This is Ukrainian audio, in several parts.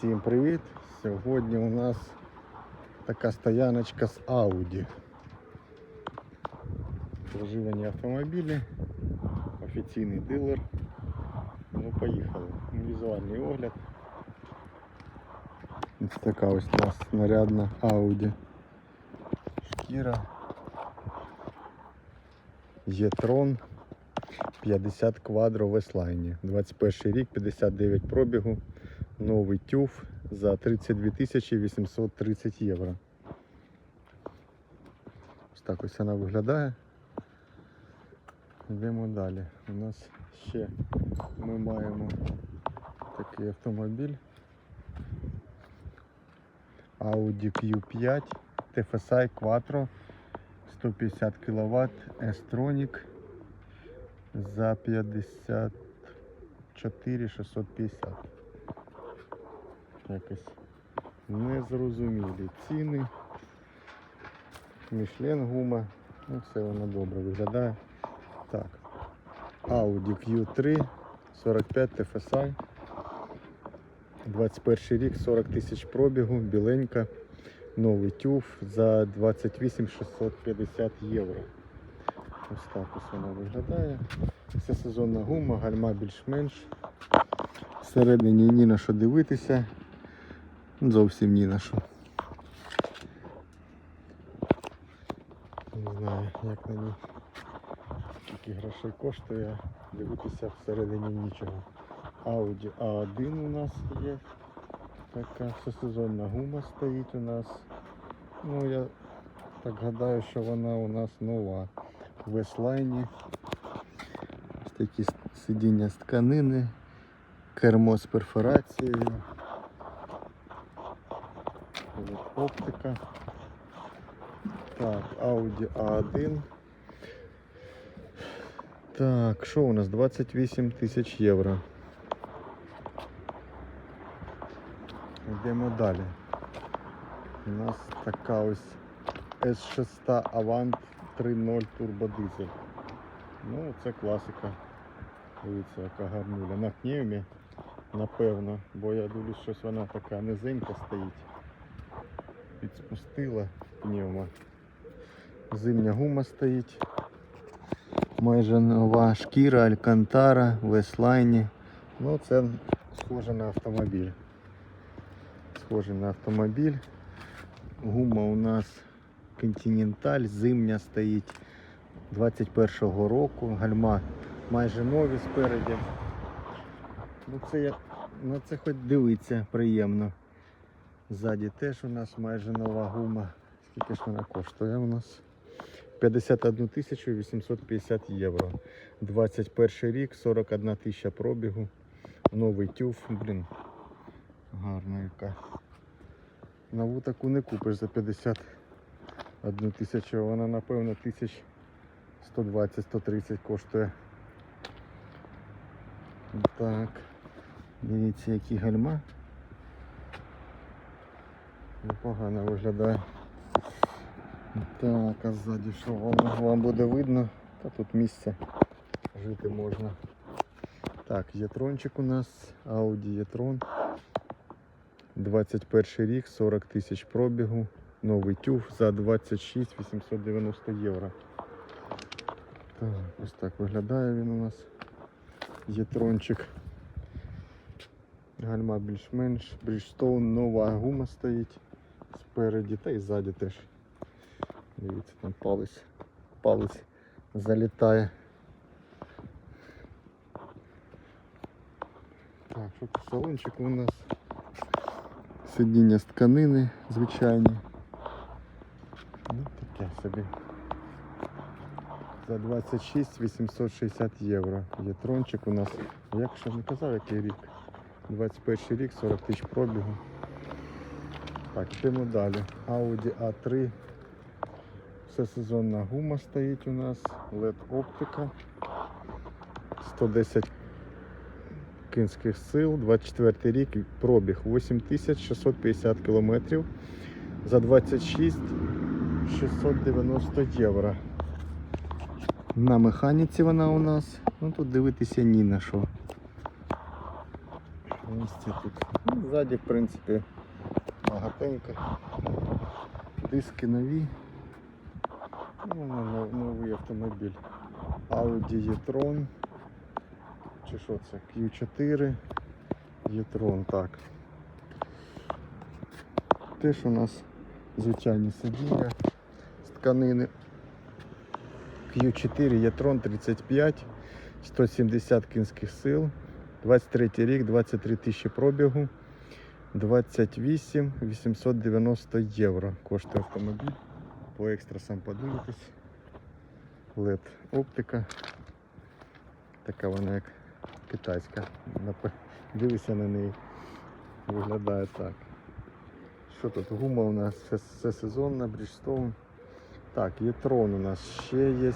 Всім привіт! Сьогодні у нас така стояночка з Audi. Вживані автомобілі, офіційний дилер. Ну, поїхали. Візуальний огляд. Ось така ось у нас нарядна Audi. Шкіра. Є-трон 50 квадро в S-Line. 21 рік, 59 пробігу. Новий тюф за 32 830 євро. Ось так ось вона виглядає. Йдемо далі. У нас ще ми маємо такий автомобіль. Audi Q5 TFSI Quattro 150 кВт S-Tronic за 54 650. Якось незрозумілі ціни. Мішлен гума. Ну, все воно добре виглядає. Так. Audi Q3 45 TFSI. 21 рік, 40 тисяч пробігу, біленька, новий тюф за 28 650 євро. Ось так ось вона виглядає. Це сезонна гума, гальма більш-менш. Всередині ні на що дивитися. Зовсім ні на що. Не знаю, як на ній скільки грошей коштує. Дивитися всередині нічого. Audi A1 у нас є. Така всесезонна гума стоїть у нас. Ну я так гадаю, що вона у нас нова. В S-Line. Ось такі сидіння з тканини, кермо з перфорацією. Оптика. Так, Audi A1. Так, що у нас? 28 тисяч євро. Йдемо далі. У нас така ось S6 Avant 3.0 турбодизель. Ну, це класика. Дивіться, яка гарнуля. На пневмі, напевно, бо я дивлюсь, щось вона така низенька стоїть. Підспустила пневма. Зимня гума стоїть. Майже нова шкіра, алькантара, в S-Line. Ну, це схоже на автомобіль. Схоже на автомобіль. Гума у нас Continental, зимня стоїть 21-го року. Гальма майже нові спереді. Ну це, я- ну це хоч дивиться приємно. Ззаді теж у нас майже нова гума. Скільки ж вона коштує у нас? 51 тисячу 850 євро. 21 рік, 41 тисяча пробігу. Новий тюф, блін. Гарна яка. Нову таку не купиш за 51 тисячу, вона напевно тисяч 120-130 коштує. Так. Дивіться, які гальма. Непогано виглядає. Так, а ззаді що вам, вам буде видно? Та тут місце жити можна. Так, єтрончик у нас, Audi Єтрон. 21 рік, 40 тисяч пробігу, новий тюф за 26 890 євро. Так, ось так виглядає він у нас. Єтрончик. Гальма більш-менш, Bridgestone, нова гума стоїть спереді та і ззаді теж. Дивіться, там палець, палець залітає. Так, що салончик у нас? Сидіння з тканини звичайні. Ну, таке собі. За 26 860 євро. Є трончик у нас. Як ще не казав, який рік? 21 рік, 40 тисяч пробігу. Так, йдемо далі. Audi A3. Все сезонна гума стоїть у нас. LED оптика. 110 кінських сил, 24 рік, пробіг 8650 кілометрів за 26 690 євро. На механіці вона у нас. Ну тут дивитися ні на що. Місце тут. Ну, ззаді, в принципі, багатенько. Диски нові. Ну, новий автомобіль. Audi e-tron. Чи що це? Q4. e-tron, так. Теж у нас звичайні сидіння з тканини. Q4 e-tron 35, 170 кінських сил, 23 рік, 23 тисячі пробігу, 28 890 євро коштує автомобіль. По екстрасам подивитись. LED оптика. Така вона як китайська. Дивися на неї. Виглядає так. Що тут? Гума у нас все, все сезонна, Bridgestone. Так, Єтрон у нас ще є.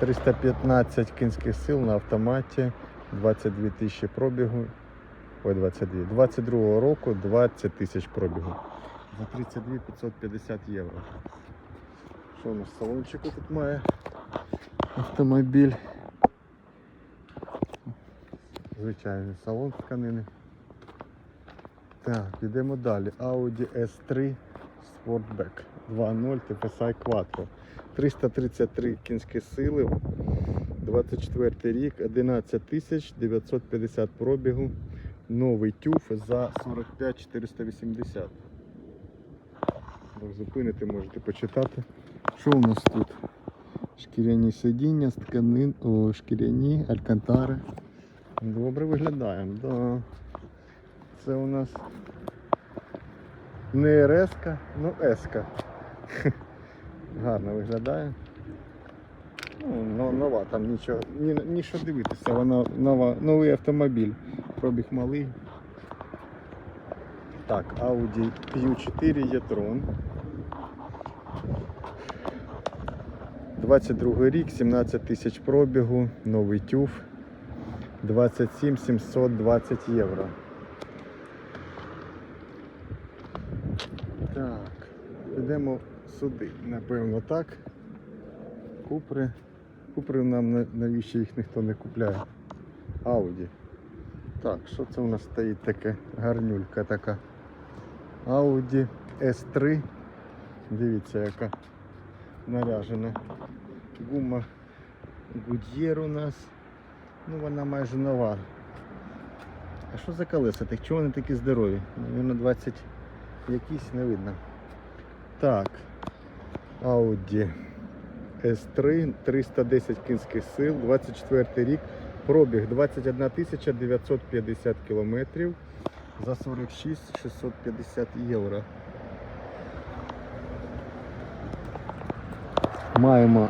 315 кінських сил на автоматі, 22 тисячі пробігу. Ой, 22. 22 року 20 тисяч пробігу. За 32 550 євро. Що у нас в салончику тут має автомобіль? Звичайний салон з тканини. Так, йдемо далі. Audi S3 Sportback 2.0 TFSI Quattro. 333 кінські сили, 24 рік, 11 тисяч 950 пробігу. Новий тюф за 45 480. Так, Зупинити можете почитати. Що у нас тут? Шкіряні сидіння, тканин, о, шкіряні, алькантари. Добре виглядає. Да. Це у нас не РС-ка, ну С-ка. Гарно виглядає. Ну, нова, там нічого, ні, ні що дивитися, вона нова, новий автомобіль. Пробіг малий. Так, Audi Q4 e-tron. 22 рік, 17 тисяч пробігу, новий тюф. 27 720 євро. Так, підемо сюди. Напевно так. Купри. Купри нам навіщо їх ніхто не купляє. Ауді. Так, що це у нас стоїть таке? Гарнюлька така. Audi S3. Дивіться, яка наряжена. Гума Goodyear у нас. Ну вона майже нова. А що за колеса? Так чого вони такі здорові? Навірно 20 якісь не видно. Так. Audi S3, 310 кінських сил, 24 рік, пробіг 21 950 кілометрів за 46 650 євро. Маємо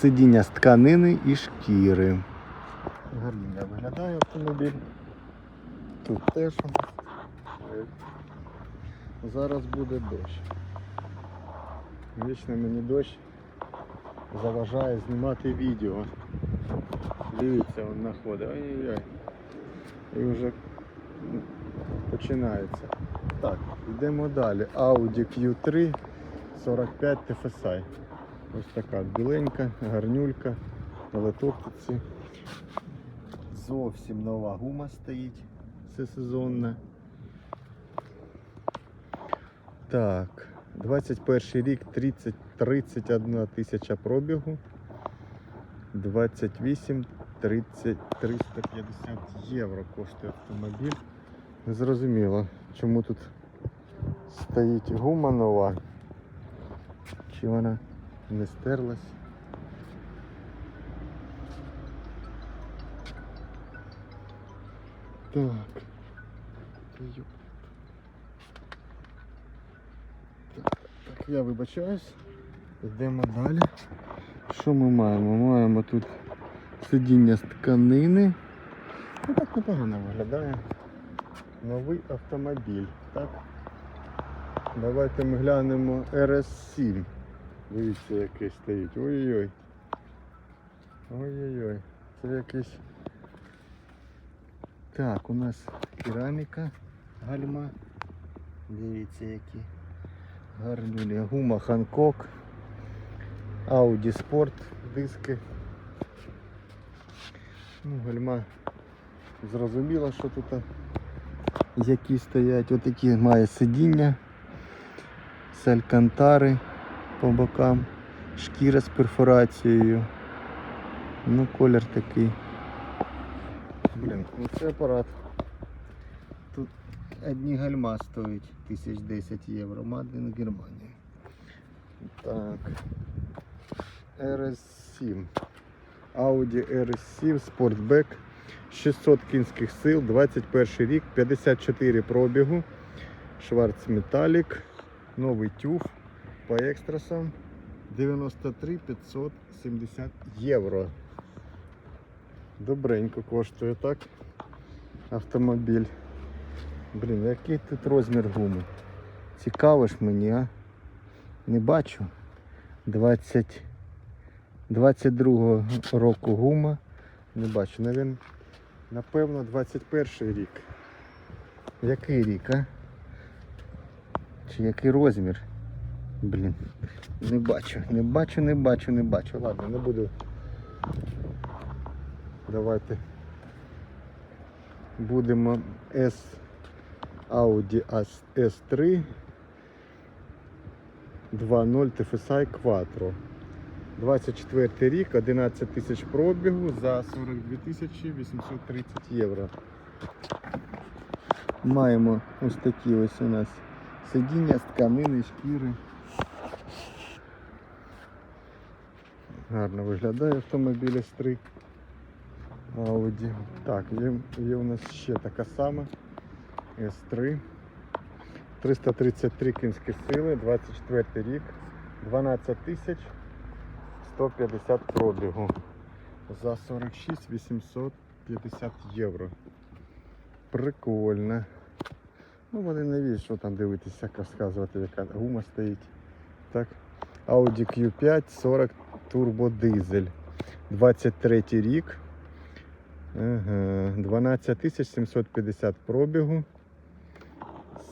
сидіння з тканини і шкіри. Гарно виглядає автомобіль. Тут теж. Зараз буде дощ. Вічно мені дощ заважає знімати відео. Дивіться, він находить. Ой-ой-ой. І вже починається. Так, йдемо далі. Audi Q3 45 TFSI. Ось така біленька, гарнюлька, на. Зовсім нова гума стоїть. Все сезонне. Так, 21 рік 30, 31 тисяча пробігу. 28 30 350 євро коштує автомобіль. Не зрозуміло, чому тут стоїть гума нова. Чи вона не стерлась? Так. Так, так, я вибачаюсь. Йдемо далі. Що ми маємо? Маємо тут сидіння з тканини. Ну так непогано виглядає. Новий автомобіль. Так? Давайте ми глянемо RS7. Дивіться, який стоїть. Ой-ой-ой. Ой-ой-ой. Це якийсь. Так, у нас кераміка гальма. Дивіться, які гарні гума Ханкок. Audi Sport диски. Ну, гальма зрозуміло, що тут які стоять. Отакі має сидіння з алькантари по бокам, шкіра з перфорацією. Ну, колір такий. Блін, ну це апарат. Тут одні гальма стоять 1010 євро. Мадин Германія. Так. RS7. Audi RS7 Sportback 600 кінських сил, 21 рік, 54 пробігу. Шварц Металік, новий тюф по екстрасам 93 570 євро. Добренько коштує так. Автомобіль. Блін, який тут розмір гуми? Цікаво ж мені, а? Не бачу. 20 22 року гума. Не бачу, навіть, напевно, 21 рік. Який рік, а? Чи який розмір? Блін, не бачу, не бачу, не бачу, не бачу. Ладно, не буду. Давайте будемо S Audi S3 2.0 TFSI Quattro. 24 рік, 11 тисяч пробігу за 42 тисячі 830 євро. Маємо ось такі ось у нас сидіння з тканини, шкіри. Гарно виглядає автомобіль S3 Audi. Так, є, є у нас ще така сама S3. 333 кінські сили, 24 рік, 12 тисяч 150 пробігу за 46 850 євро. Прикольно. Ну вони навіщо що там дивитися, розказувати, яка гума стоїть. Так. Audi Q5 40 Turbo Diesel. 23 рік. Ага. 12 750 пробігу.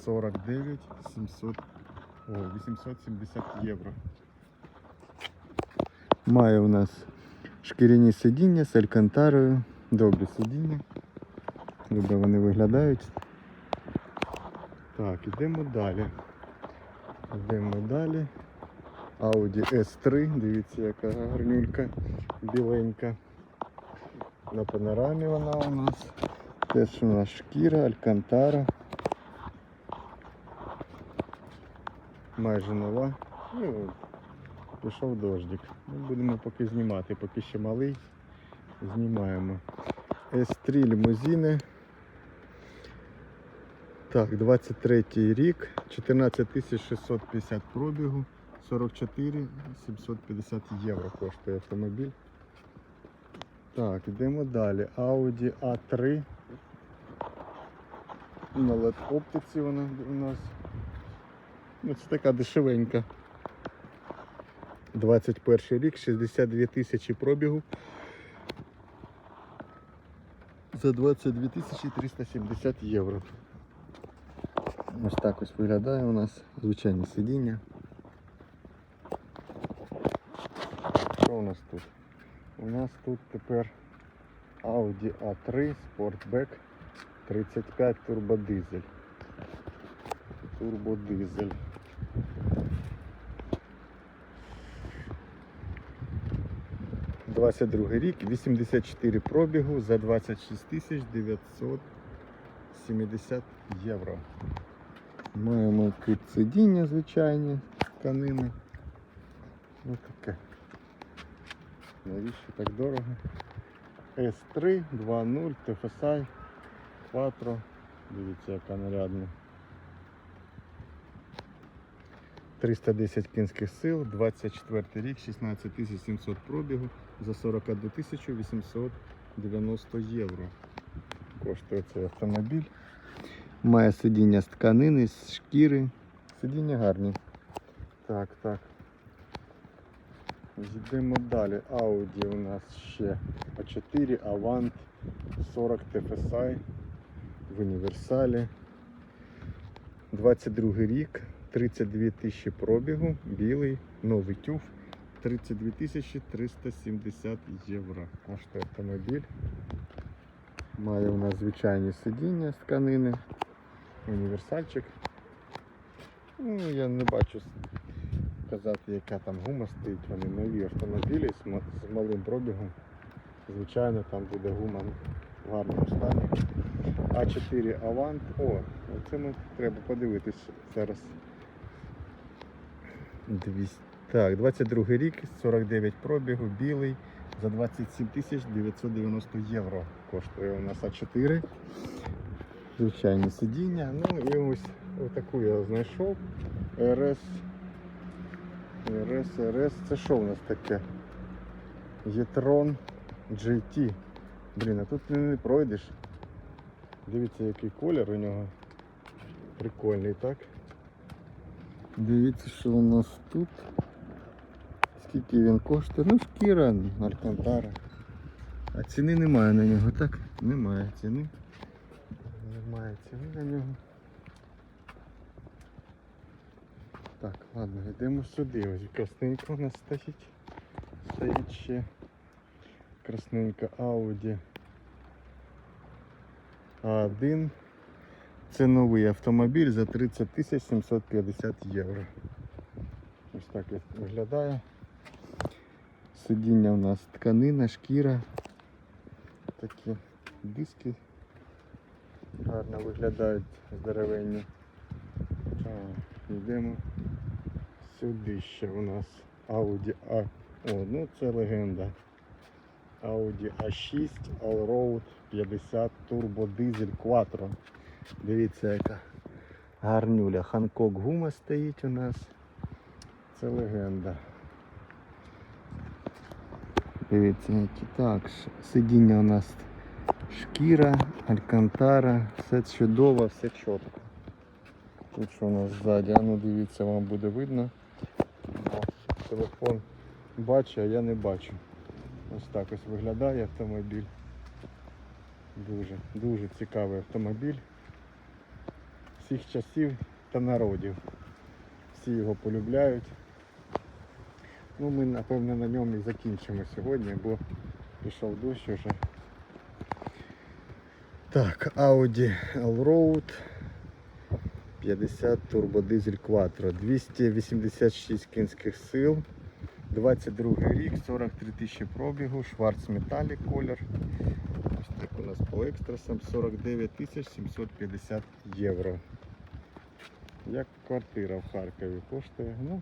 49 700, о, 870 євро. Має у нас шкіряні сидіння з алькантарою. Добрі сидіння. Добре вони виглядають. Так, ідемо далі. Йдемо далі. Audi S3, дивіться, яка гарнюлька біленька. На панорамі вона у нас. Теж у нас шкіра, алькантара. Майже нова. Ну, пішов дождик. Ми будемо поки знімати, поки ще малий. Знімаємо. S3 лімузини. Так, 23 рік, 14 650 пробігу, 44 750 євро коштує автомобіль. Так, йдемо далі. Audi A3. На LED оптиці вона у нас. Ну, це така дешевенька. 21 рік, 62 тисячі пробігу. За 22 тисячі 370 євро. Ось так ось виглядає у нас звичайне сидіння. Що у нас тут? У нас тут тепер Audi A3 Sportback 35 турбодизель. Турбодизель. Двадцять другий рік, 84 пробігу за 26 тисяч 970 євро. Маємо сидіння звичайні, тканини. Ось таке. Навіщо так дорого? S3 2.0 TFSI Quattro. Дивіться, яка нарядна. 310 кінських сил, 24 рік, 16 700 пробігу за 41 890 євро. Коштує цей автомобіль. Має сидіння з тканини, з шкіри. Сидіння гарні. Так, так. Йдемо далі. Audi у нас ще А4, Avant 40 TFSI в універсалі. 22 рік, 32 тисячі пробігу, білий, новий тюф, 32 тисячі 370 євро. Коштує автомобіль. Має у нас звичайні сидіння з тканини. універсальчик. Ну, я не бачу казати, яка там гума стоїть. Вони нові автомобілі з, малим пробігом. Звичайно, там буде гума в гарному стані. А4 Avant. О, це ми треба подивитись зараз. 200. Так, 22 рік, 49 пробігу, білий. За 27 тисяч 990 євро коштує у нас А4. Звичайні сидіння. Ну і ось отаку я знайшов. РС. РС, РС. Це що у нас таке? Єтрон GT. Блін, а тут не пройдеш. Дивіться, який колір у нього. Прикольний, так? Дивіться, що у нас тут. Скільки він коштує? Ну, шкіра, Алькантара. А ціни немає на нього, так? Немає ціни. Немає ціни на нього. Так, ладно, йдемо сюди. Ось красненька у нас стоїть. Стоїть ще красненька Audi А1. Це новий автомобіль за 30 750 євро. Ось так виглядає. Сидіння у нас тканина, шкіра. Такі диски гарно виглядають здоровенні. Йдемо сюди ще у нас Audi A. О, ну це легенда. Audi A6 Allroad 50 Turbo Diesel Quattro. Дивіться, яка гарнюля. Ханкок гума стоїть у нас. Це легенда. Дивіться, які так. Сидіння у нас шкіра, алькантара, все чудово, все чітко. Тут що у нас ззаді, а ну дивіться, вам буде видно. Телефон бачить, а я не бачу. Ось так ось виглядає автомобіль. Дуже, дуже цікавий автомобіль. Всіх часів та народів. Всі його полюбляють. Ну, ми, напевно, на ньому і закінчимо сьогодні, бо пішов дощ уже. Так, Audi Allroad 50 турбодизель Quattro, 286 кінських сил, 22 рік, 43 тисячі пробігу, шварц металік колір. Ось так у нас по екстрасам 49 тисяч 750 євро. Як квартира в Харкові коштує. Ну,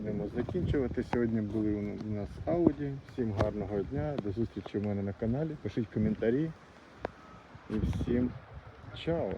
будемо закінчувати. Сьогодні були у нас Ауді. Всім гарного дня, до зустрічі у мене на каналі. Пишіть коментарі. І всім чао!